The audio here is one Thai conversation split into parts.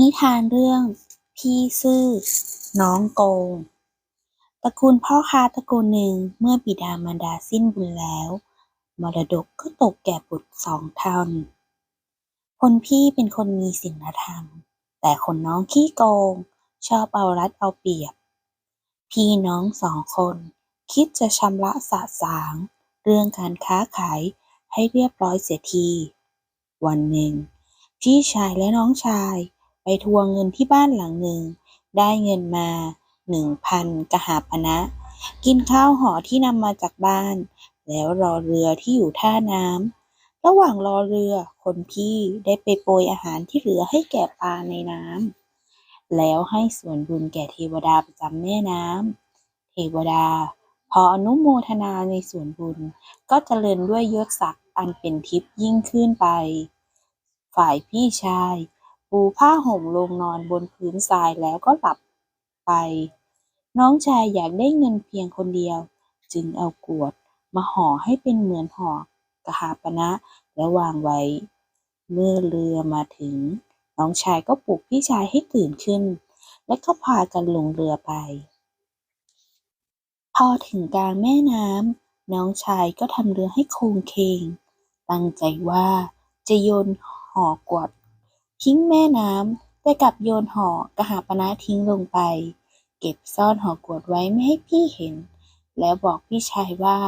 นิทานเรื่อง พี่ซื่อ น้องโกง ตระกูลพ่อค้าตระกูลหนึ่งเมื่อบิดามารดาสิ้นบุญแล้ว มรดกก็ตกแก่บุตรสองท่านคนพี่เป็นคนมีศีลธรรม แต่คนน้องขี้โกง ชอบเอารัดเอาเปรียบ พี่น้องสองคน คิดจะชำระสะสาง เรื่องการค้าขายให้เรียบร้อยเสียที วันหนึ่ง พี่ชายและน้องชาย ไปทวงเงินที่บ้านหลังหนึ่ง ได้เงินมาหนึ่งพันกหาปณะกินข้าวห่อที่นำมาจากบ้าน แล้วรอเรือที่อยู่ท่าน้ำระหว่างรอเรือคนพี่ได้ไปโปรยอาหารที่เหลือให้แก่ปลาในน้ำแล้วให้ส่วนบุญแก่เทวดาประจำแม่น้ำเทวดา พออนุโมทนาในส่วนบุญ ก็เจริญด้วยยศศักดิ์อันเป็นทิพย์ยิ่งขึ้นไป ฝ่ายพี่ชาย ปูผ้าห่มลงนอนบนพื้นทรายแล้วก็หลับไป น้องชายอยากได้เงินเพียงคนเดียว จึงเอากวดมาห่อให้เป็นเหมือนห่อกหาปณะแล้ววางไว้ เมื่อเรือมาถึง น้องชายก็ปลุกพี่ชายให้ตื่นขึ้น และก็พากันลงเรือไป พอถึงกลางแม่น้ำน้องชายก็ทำเรือให้โค้งเคงตั้งใจว่าจะโยนห่อกวด ทิ้งแม่น้ำ แต่กลับโยนห่อกระหาปณะทิ้งลงไป เก็บซ่อนห่อกวดไว้ไม่ให้พี่เห็น แล้วบอกพี่ชายว่า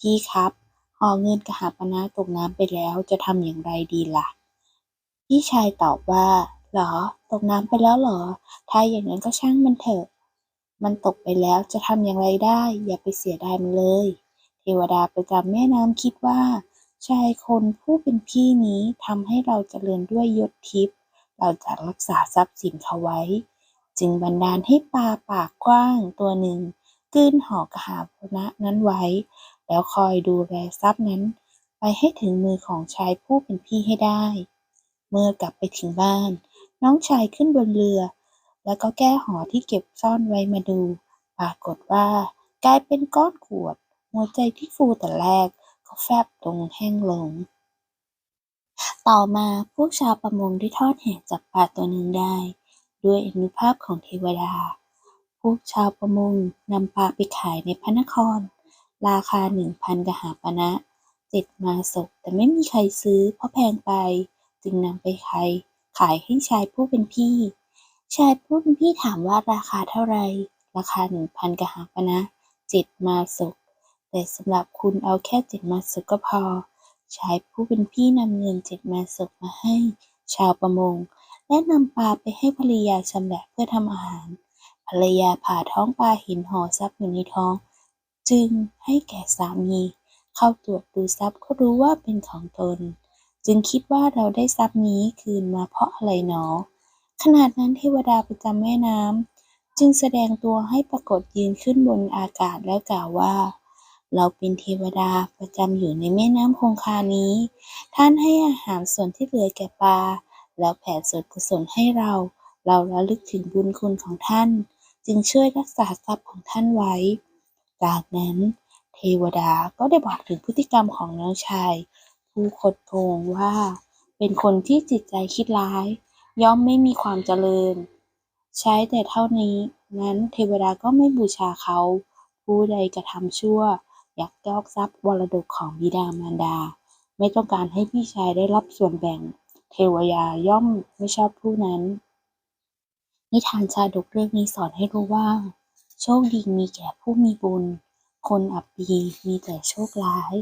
พี่ครับห่อเงินกระหาปณะตกน้ำไปแล้วจะทำอย่างไรดีล่ะ พี่ชายตอบว่าหรอ ตกน้ำไปแล้วหรอ ถ้าอย่างนั้นก็ช่างมันเถอะ มันตกไปแล้วจะทำอย่างไรได้ อย่าไปเสียดายมันเลย เทวดาประจำแม่น้ำคิดว่า ชายคนผู้เป็นพี่นี้ทำให้เราเจริญด้วยยศทิพย์เราจะรักษาทรัพย์สินเขาไว้ จึงบันดาลให้ปลาปากกว้างตัวหนึ่งกืนหอกหาปณะนั้นไว้ แล้วคอยดูแลทรัพย์นั้น ไปให้ถึงมือของชายผู้เป็นพี่ให้ได้ เมื่อกลับไปถึงบ้าน น้องชายขึ้นบนเรือ แล้วก็แก้ห่อที่เก็บซ่อนไว้มาดู ปรากฏว่ากลายเป็นก้อนขวด หัวใจที่ฟูแต่แรก ก็แฟบลงแห้งลง ต่อมาพวกชาวประมงได้ทอดแหจับปลาตัวหนึ่งได้ ด้วยอนุภาพของเทวดา พวกชาวประมงนำปลาไปขายในพระนคร ราคาหนึ่งพันกหาปณะเจ็ดมาศกแต่ไม่มีใครซื้อเพราะแพงไป จึงนำไปขายขายให้ชายผู้เป็นพี่ ชายผู้เป็นพี่ถามว่าราคาเท่าไร ราคาหนึ่งพันกหาปณะเจ็ดมาศก แต่สำหรับคุณเอาแค่เจ็ดมาศกก็พอ ชายผู้เป็นพี่นำเงินเจ็ดมาศกมาให้ ชาวประมง และนำปลาไปให้ภรรยาชำแหละเพื่อทำอาหาร ภรรยาผ่าท้องปลาห็นห่อทรัพย์อยู่ในท้อง จึงให้แก่สามี เข้าตรวจดูทรัพย์ก็รู้ว่าเป็นของตน จึงคิดว่าเราได้ทรัพย์นี้คืนมาเพราะอะไรหนอ ขนาดนั้นเทวดาประจำแม่น้ำจึงแสดงตัวให้ปรากฏยืนขึ้นบนอากาศแล้วกล่าวว่า เราเป็นเทวดาประจำอยู่ในแม่น้ำคงคานี้ ท่านให้อาหารส่วนที่เหลือแก่ปลา แล้วแผ่ส่วนกุศลให้เรา เราระลึกถึงบุญคุณของท่าน จึงช่วยรักษาทรัพย์ของท่านไว้ จากนั้น เทวดาก็ได้บอกถึงพฤติกรรมของน้องชาย ผู้คดโกงว่า เป็นคนที่จิตใจคิดร้าย ย่อมไม่มีความเจริญ ใช้แต่เท่านี้ นั้นเทวดาก็ไม่บูชาเขา ผู้ใดกระทำชั่ว ยักยอกทรัพย์มรดกของบิดามารดา ไม่ต้องการให้พี่ชายได้รับส่วนแบ่ง เทวยาย่อมไม่ชอบผู้นั้น นิทานชาดกเรื่องนี้สอนให้รู้ว่า โชคดีมีแก่ผู้มีบุญ คนอับปีมีแต่โชคร้าย